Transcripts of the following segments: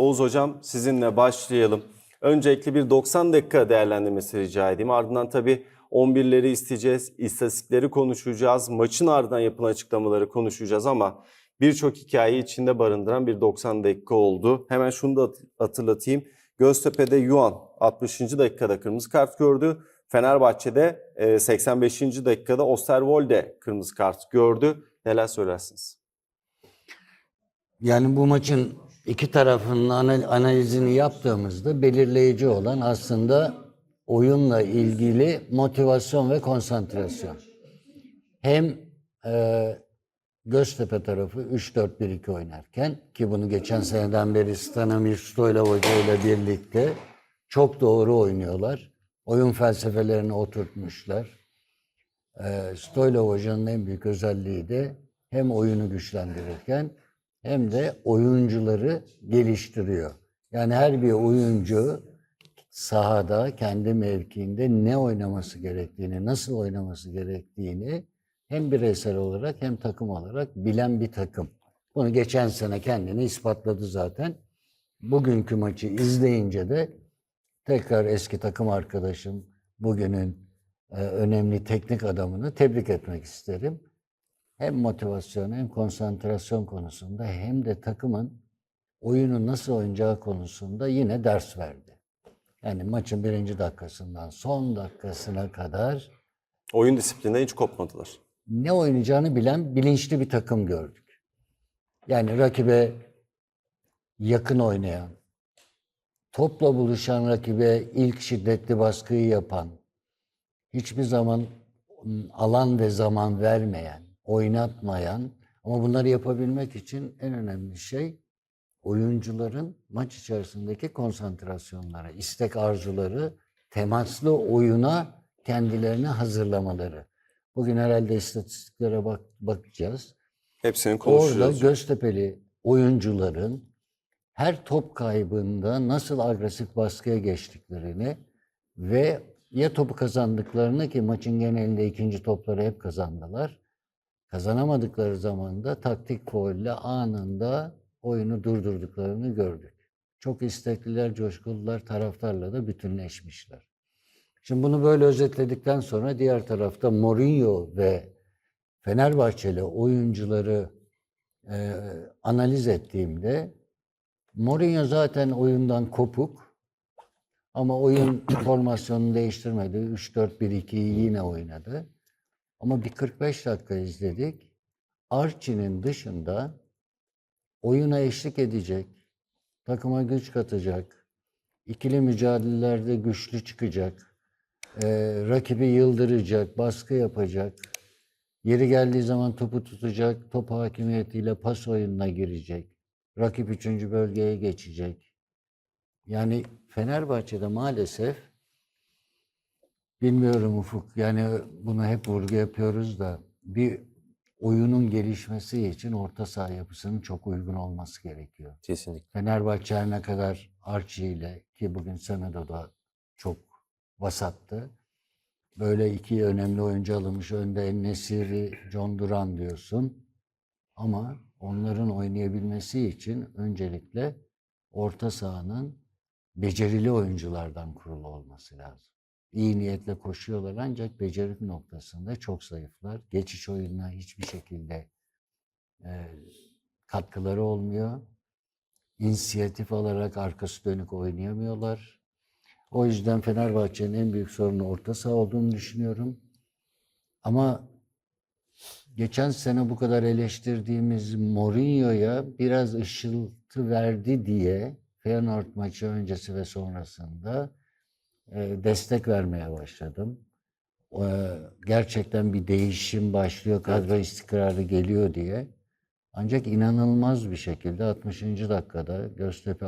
Oğuz Hocam sizinle başlayalım. Öncelikle bir 90 dakika değerlendirmesi rica edeyim. Ardından tabii 11'leri isteyeceğiz, istatistikleri konuşacağız, maçın ardından yapılan açıklamaları konuşacağız ama birçok hikayeyi içinde barındıran bir 90 dakika oldu. Hemen şunu da hat- hatırlatayım. Göztepe'de Yuan 60. dakikada kırmızı kart gördü. Fenerbahçe'de e, 85. dakikada Osterwolde kırmızı kart gördü. Neler söylersiniz? Yani bu maçın iki tarafının anal- analizini yaptığımızda belirleyici olan aslında oyunla ilgili motivasyon ve konsantrasyon. Hem e, Göztepe tarafı 3-4-1-2 oynarken ki bunu geçen seneden beri Stanimir Stoylov Hoca ile birlikte çok doğru oynuyorlar. Oyun felsefelerini oturtmuşlar. E, Stoylov Hoca'nın en büyük özelliği de hem oyunu güçlendirirken hem de oyuncuları geliştiriyor. Yani her bir oyuncu sahada kendi mevkiinde ne oynaması gerektiğini, nasıl oynaması gerektiğini hem bireysel olarak hem takım olarak bilen bir takım. Bunu geçen sene kendini ispatladı zaten. Bugünkü maçı izleyince de tekrar eski takım arkadaşım, bugünün e, önemli teknik adamını tebrik etmek isterim hem motivasyon hem konsantrasyon konusunda hem de takımın oyunu nasıl oynayacağı konusunda yine ders verdi. Yani maçın birinci dakikasından son dakikasına kadar Oyun disiplinden hiç kopmadılar. ne oynayacağını bilen bilinçli bir takım gördük. Yani rakibe yakın oynayan, topla buluşan rakibe ilk şiddetli baskıyı yapan, hiçbir zaman ım, alan ve zaman vermeyen, oynatmayan ama bunları yapabilmek için en önemli şey oyuncuların maç içerisindeki konsantrasyonları, istek arzuları, temaslı oyuna kendilerini hazırlamaları. Bugün herhalde istatistiklere bak bakacağız. Hepsini Orada konuşacağız. Göztepe'li oyuncuların her top kaybında nasıl agresif baskıya geçtiklerini ve ya topu kazandıklarını ki maçın genelinde ikinci topları hep kazandılar. Kazanamadıkları zaman da taktik faulle anında oyunu durdurduklarını gördük. Çok istekliler, coşkulular, taraftarla da bütünleşmişler. Şimdi bunu böyle özetledikten sonra diğer tarafta Mourinho ve Fenerbahçeli oyuncuları e, analiz ettiğimde Mourinho zaten oyundan kopuk ama oyun formasyonunu değiştirmedi. 3-4-1-2'yi yine oynadı. Ama bir 45 dakika izledik. Archie'nin dışında oyuna eşlik edecek, takıma güç katacak, ikili mücadelelerde güçlü çıkacak, e, rakibi yıldıracak, baskı yapacak, yeri geldiği zaman topu tutacak, top hakimiyetiyle pas oyununa girecek, rakip üçüncü bölgeye geçecek. Yani Fenerbahçe'de maalesef bilmiyorum Ufuk yani bunu hep vurgu yapıyoruz da bir oyunun gelişmesi için orta saha yapısının çok uygun olması gerekiyor. Kesinlikle. Fenerbahçe her ne kadar Archie ile ki bugün Semedo'da çok vasattı. Böyle iki önemli oyuncu alınmış. Önde En-Nesyri, John Duran diyorsun. Ama onların oynayabilmesi için öncelikle orta sahanın becerili oyunculardan kurulu olması lazım. İyi niyetle koşuyorlar ancak beceri noktasında çok zayıflar. Geçiş oyununa hiçbir şekilde e, katkıları olmuyor. İnisiyatif alarak arkası dönük oynayamıyorlar. O yüzden Fenerbahçe'nin en büyük sorunu orta saha olduğunu düşünüyorum. Ama geçen sene bu kadar eleştirdiğimiz Mourinho'ya biraz ışıltı verdi diye Feyenoord maçı öncesi ve sonrasında destek vermeye başladım. E, gerçekten bir değişim başlıyor, kadro istikrarı geliyor diye. Ancak inanılmaz bir şekilde 60. dakikada Göztepe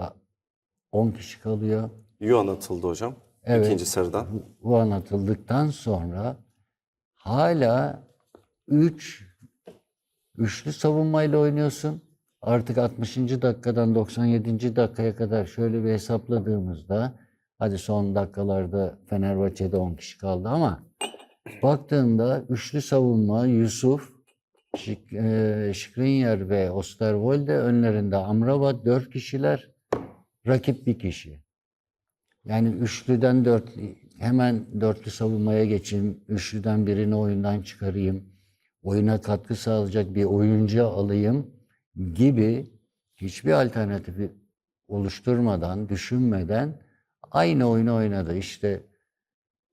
10 kişi kalıyor. Yuan atıldı hocam. Evet. İkinci sarıdan. Bu anlatıldıktan sonra hala 3 üçlü savunmayla oynuyorsun. Artık 60. dakikadan 97. dakikaya kadar şöyle bir hesapladığımızda hadi son dakikalarda Fenerbahçe'de 10 kişi kaldı ama baktığında üçlü savunma Yusuf, Şik, e, Skriniar ve Osterwolde önlerinde Amrabat 4 kişiler. rakip bir kişi. Yani üçlüden dört, hemen dörtlü savunmaya geçeyim, üçlüden birini oyundan çıkarayım, oyuna katkı sağlayacak bir oyuncu alayım gibi hiçbir alternatifi oluşturmadan, düşünmeden aynı oyunu oynadı. İşte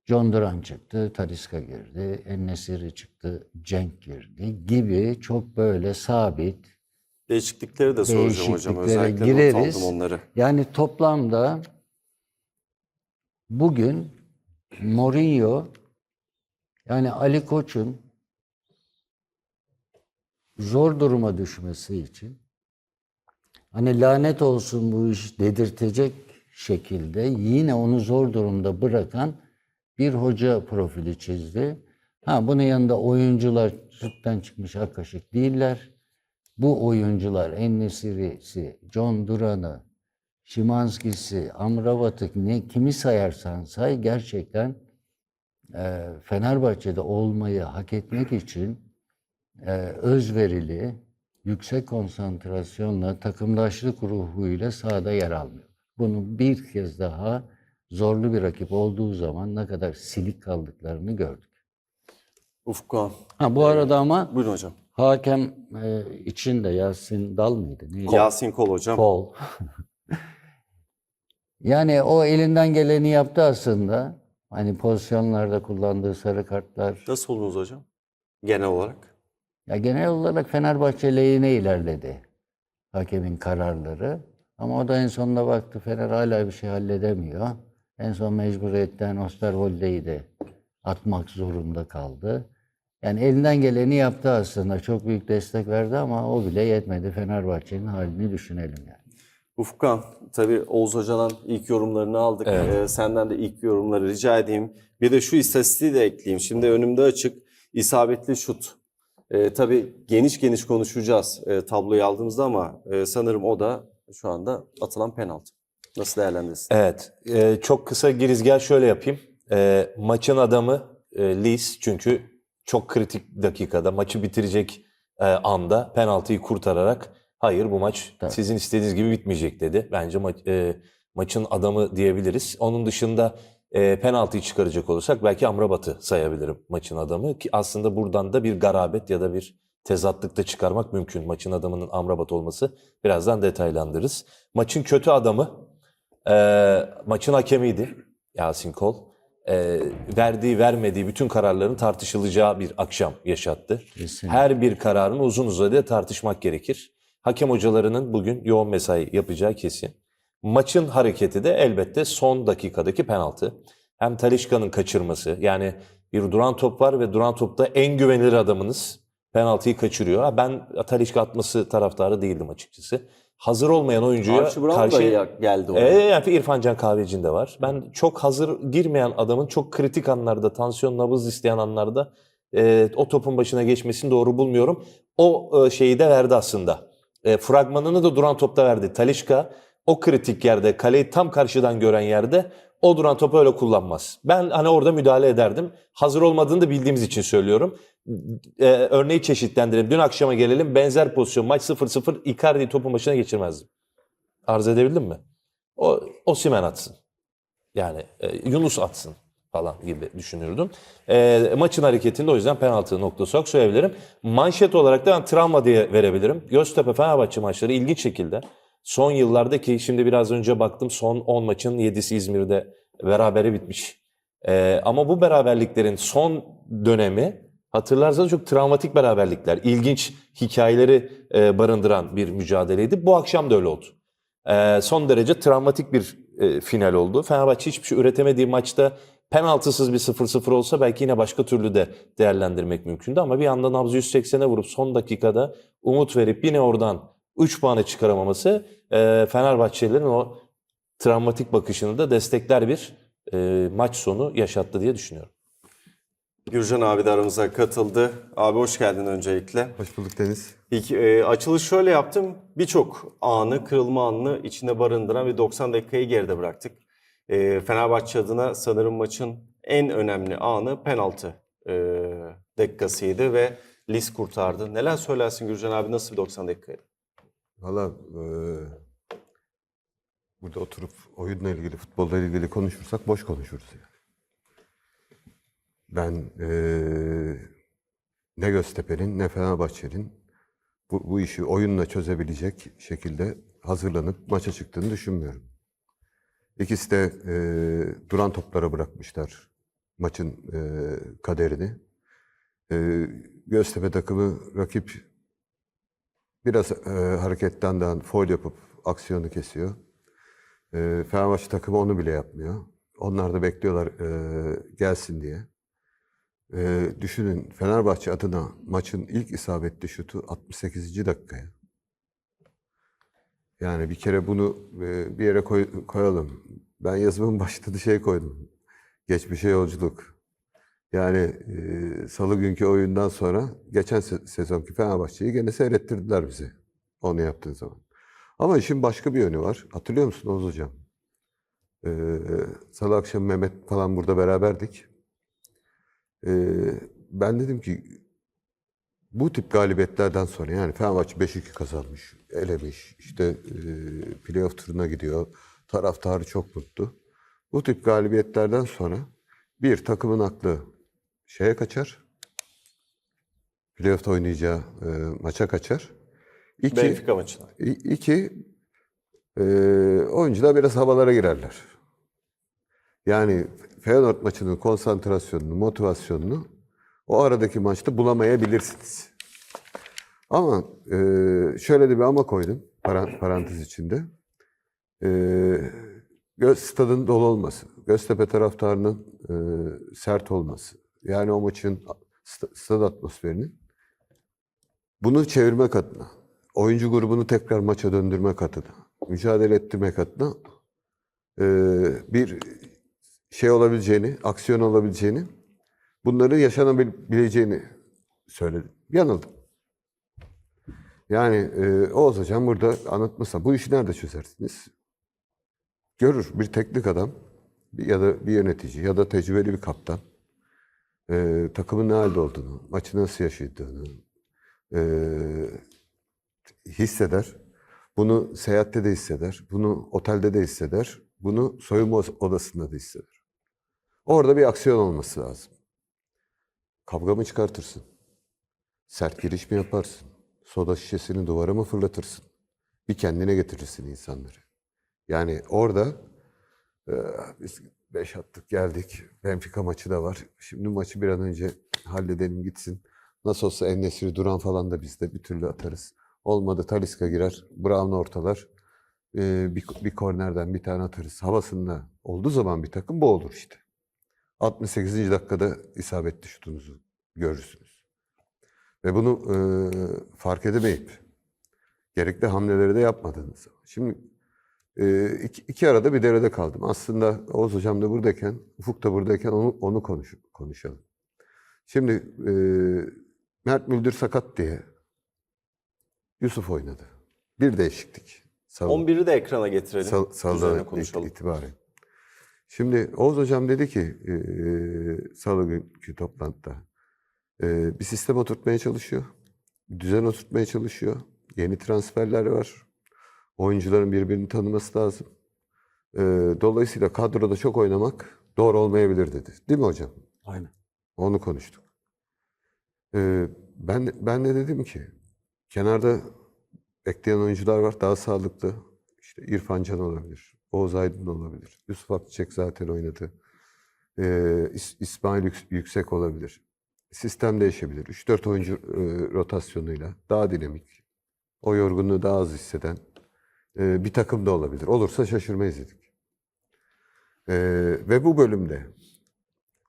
John Duran çıktı, Talisca girdi, Ennesiri çıktı, Cenk girdi gibi çok böyle sabit, Değişiklikleri de soracağım hocam. Özellikle gireriz. onları. Yani toplamda bugün Mourinho yani Ali Koç'un zor duruma düşmesi için hani lanet olsun bu iş dedirtecek şekilde yine onu zor durumda bırakan bir hoca profili çizdi. Ha bunun yanında oyuncular sütten çıkmış ak kaşık değiller. Bu oyuncular Ennesiri'si, John Duran'ı, Şimanski'si, Amrabat'ı ne kimi sayarsan say gerçekten e, Fenerbahçe'de olmayı hak etmek için e, özverili, yüksek konsantrasyonla, takımdaşlık ruhuyla sahada yer almıyor. Bunu bir kez daha zorlu bir rakip olduğu zaman ne kadar silik kaldıklarını gördük. Kağan. Ha bu arada ama Buyurun hocam. hakem e, için de Yasin Dal mıydı? Neydi? Yasin Kol hocam. Kol. yani o elinden geleni yaptı aslında. Hani pozisyonlarda kullandığı sarı kartlar. Nasıl buldunuz hocam? Genel olarak. Ya genel olarak Fenerbahçe lehine ilerledi hakemin kararları. Ama o da en sonunda baktı Fener hala bir şey halledemiyor. En son mecburiyetten Osterwolde'yi de atmak zorunda kaldı. Yani elinden geleni yaptı aslında. Çok büyük destek verdi ama o bile yetmedi. Fenerbahçe'nin halini düşünelim yani. Ufuk Kağan, tabii Oğuz Hoca'dan ilk yorumlarını aldık. Ee, senden de ilk yorumları rica edeyim. Bir de şu istatistiği de ekleyeyim. Şimdi önümde açık isabetli şut. Ee, tabii geniş geniş konuşacağız e, tabloyu aldığımızda ama e, sanırım o da şu anda atılan penaltı. Nasıl değerlendirirsin? Evet, e, çok kısa girizgah şöyle yapayım. E, maçın adamı e, Lis çünkü çok kritik dakikada maçı bitirecek e, anda penaltıyı kurtararak hayır bu maç sizin istediğiniz gibi bitmeyecek dedi. Bence ma- e, maçın adamı diyebiliriz. Onun dışında e, penaltıyı çıkaracak olursak belki Amrabat'ı sayabilirim maçın adamı ki aslında buradan da bir garabet ya da bir tezatlıkta çıkarmak mümkün. Maçın adamının Amrabat olması birazdan detaylandırırız. Maçın kötü adamı ee, maçın hakemiydi Yasin Kol. Ee, verdiği vermediği bütün kararların tartışılacağı bir akşam yaşattı. Kesinlikle. Her bir kararın uzun uzadıya tartışmak gerekir. Hakem hocalarının bugün yoğun mesai yapacağı kesin. Maçın hareketi de elbette son dakikadaki penaltı. Hem Talişka'nın kaçırması yani bir duran top var ve duran topta en güvenilir adamınız penaltıyı kaçırıyor. Ha, Ben Talişka atması taraftarı değildim açıkçası. Hazır olmayan oyuncuya Archie Brown da karşı... ya- geldi oraya. yani İrfan Can Kahveci'nin de var. Ben çok hazır girmeyen adamın çok kritik anlarda, tansiyon nabız isteyen anlarda e, o topun başına geçmesini doğru bulmuyorum. O e, şeyi de verdi aslında. E, fragmanını da duran topta verdi. Talişka o kritik yerde, kaleyi tam karşıdan gören yerde o duran topu öyle kullanmaz. Ben hani orada müdahale ederdim. Hazır olmadığını da bildiğimiz için söylüyorum. E, örneği çeşitlendirelim. Dün akşama gelelim. Benzer pozisyon. Maç 0-0. Icardi topun başına geçirmezdim. Arz edebildim mi? O Osimhen atsın. Yani e, Yunus atsın falan gibi düşünürdüm. E, maçın hareketinde o yüzden penaltı noktası olarak söyleyebilirim. Manşet olarak da ben travma diye verebilirim. Göztepe Fenerbahçe maçları ilginç şekilde son yıllardaki şimdi biraz önce baktım son 10 maçın 7'si İzmir'de berabere bitmiş. E, ama bu beraberliklerin son dönemi hatırlarsanız çok travmatik beraberlikler, ilginç hikayeleri e, barındıran bir mücadeleydi. Bu akşam da öyle oldu. Ee, son derece travmatik bir e, final oldu. Fenerbahçe hiçbir şey üretemediği maçta penaltısız bir 0-0 olsa belki yine başka türlü de değerlendirmek mümkündü. Ama bir anda nabzı 180'e vurup son dakikada umut verip yine oradan 3 puanı çıkaramaması e, Fenerbahçelilerin o travmatik bakışını da destekler bir e, maç sonu yaşattı diye düşünüyorum. Gürcan abi de aramıza katıldı. Abi hoş geldin öncelikle. Hoş bulduk Deniz. İlk e, açılış şöyle yaptım. Birçok anı, kırılma anını içinde barındıran ve 90 dakikayı geride bıraktık. E, Fenerbahçe adına sanırım maçın en önemli anı penaltı e, dakikasıydı ve Lis kurtardı. Neler söylersin Gürcan abi nasıl bir 90 dakikaydı? Valla eee, burada oturup oyunla ilgili, futbolla ilgili konuşursak boş konuşuruz yani. Ben eee, ne Göztepe'nin ne Fenerbahçe'nin bu, bu işi oyunla çözebilecek şekilde hazırlanıp maça çıktığını düşünmüyorum. İkisi de eee, duran toplara bırakmışlar maçın eee, kaderini. Eee, Göztepe takımı rakip biraz eee hareketten foul yapıp aksiyonu kesiyor. Eee Fenerbahçe takımı onu bile yapmıyor. Onlar da bekliyorlar eee, gelsin diye. Eee, düşünün Fenerbahçe adına maçın ilk isabetli şutu 68. dakikaya. Yani bir kere bunu eee, bir yere koy- koyalım. Ben yazımın başında da şey koydum. Geçmişe yolculuk. Yani eee, salı günkü oyundan sonra geçen se- sezonki Fenerbahçe'yi gene seyrettirdiler bize. Onu yaptığı zaman. Ama işin başka bir yönü var. Hatırlıyor musun Oğuz Hocam? Eee salı akşamı Mehmet falan burada beraberdik. Eee, ben dedim ki bu tip galibiyetlerden sonra yani Fenerbahçe 5-2 kazanmış, elemiş, işte eee playoff turuna gidiyor. Taraftarı çok mutlu. Bu tip galibiyetlerden sonra bir takımın aklı şeye kaçar. Playoff'ta oynayacağı eee, maça kaçar. İki, Benfica maçına. İki, eee oyuncular biraz havalara girerler. Yani Feyenoord maçının konsantrasyonunu, motivasyonunu o aradaki maçta bulamayabilirsiniz. Ama eee, şöyle de bir ama koydum paran- parantez içinde. Göz stadın dolu olması, Göztepe taraftarının eee, sert olması, yani o maçın sta- stad atmosferinin bunu çevirmek adına, oyuncu grubunu tekrar maça döndürmek adına, mücadele ettirmek adına eee, bir şey olabileceğini, aksiyon olabileceğini, bunların yaşanabileceğini söyledim. Yanıldım. Yani eee Oğuz Hocam burada anlatmasa bu işi nerede çözersiniz? Görür bir teknik adam ya da bir yönetici ya da tecrübeli bir kaptan eee, takımın ne halde olduğunu, maçı nasıl yaşadığını eee, hisseder. Bunu seyahatte de hisseder. Bunu otelde de hisseder. Bunu soyunma odasında da hisseder. Orada bir aksiyon olması lazım. Kavga mı çıkartırsın? Sert giriş mi yaparsın? Soda şişesini duvara mı fırlatırsın? Bir kendine getirirsin insanları. Yani orada e, beş attık geldik. Benfica maçı da var. Şimdi maçı bir an önce halledelim gitsin. Nasıl olsa Enesiri Duran falan da bizde bir türlü atarız. Olmadı Taliska girer. Brown ortalar. E, bir, bir kornerden bir tane atarız. Havasında olduğu zaman bir takım bu olur işte. 68. dakikada isabetli şutunuzu görürsünüz. Ve bunu e, fark edemeyip gerekli hamleleri de yapmadığınız zaman. Şimdi iki, iki arada bir derede kaldım. Aslında Oğuz Hocam da buradayken, Ufuk da buradayken onu, onu konuş, konuşalım. Şimdi e, Mert Müldür sakat diye Yusuf oynadı. Bir değişiklik. Salı- 11'i de ekrana getirelim. Sal, salıdan konuşalım. itibaren. Şimdi Oğuz Hocam dedi ki eee salı günkü toplantıda eee, bir sistem oturtmaya çalışıyor. Düzen oturtmaya çalışıyor. Yeni transferler var. Oyuncuların birbirini tanıması lazım. Eee, dolayısıyla kadroda çok oynamak doğru olmayabilir dedi. Değil mi hocam? Aynen. Onu konuştuk. Ee, ben ben de dedim ki kenarda bekleyen oyuncular var daha sağlıklı. İşte İrfan Can olabilir, Oğuz Aydın olabilir, Yusuf Akçiçek zaten oynadı. Ee, İs- İsmail Yük- Yüksek olabilir. Sistem değişebilir. 3-4 oyuncu e, rotasyonuyla daha dinamik, o yorgunluğu daha az hisseden e, bir takım da olabilir. Olursa şaşırmayız dedik. Ee, ve bu bölümde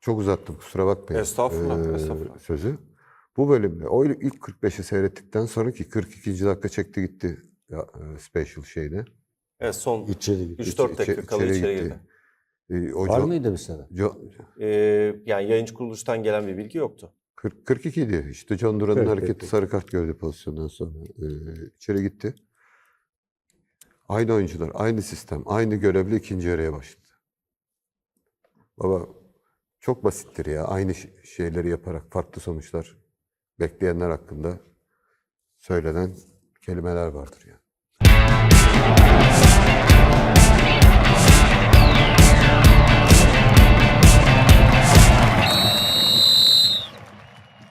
çok uzattım kusura bakmayın. Estağfurullah, ee, estağfurullah. Sözü. Bu bölümde o ilk 45'i seyrettikten sonraki 42. dakika çekti gitti ya, e, special şeyde. Evet son İçeri gitti. 3-4 dakika İçe- kala içeri içeri gitti. girdi. Ee, o Var mıydı bir? Jo- Ee, yani yayıncı kuruluştan gelen bir bilgi yoktu. 40, 42 idi. İşte John Duran'ın 42. hareketi sarı kart gördü pozisyondan sonra. Ee, içeri gitti. Aynı oyuncular, aynı sistem, aynı görevli ikinci yarıya başladı. Baba çok basittir ya. Aynı şeyleri yaparak farklı sonuçlar bekleyenler hakkında söylenen kelimeler vardır ya.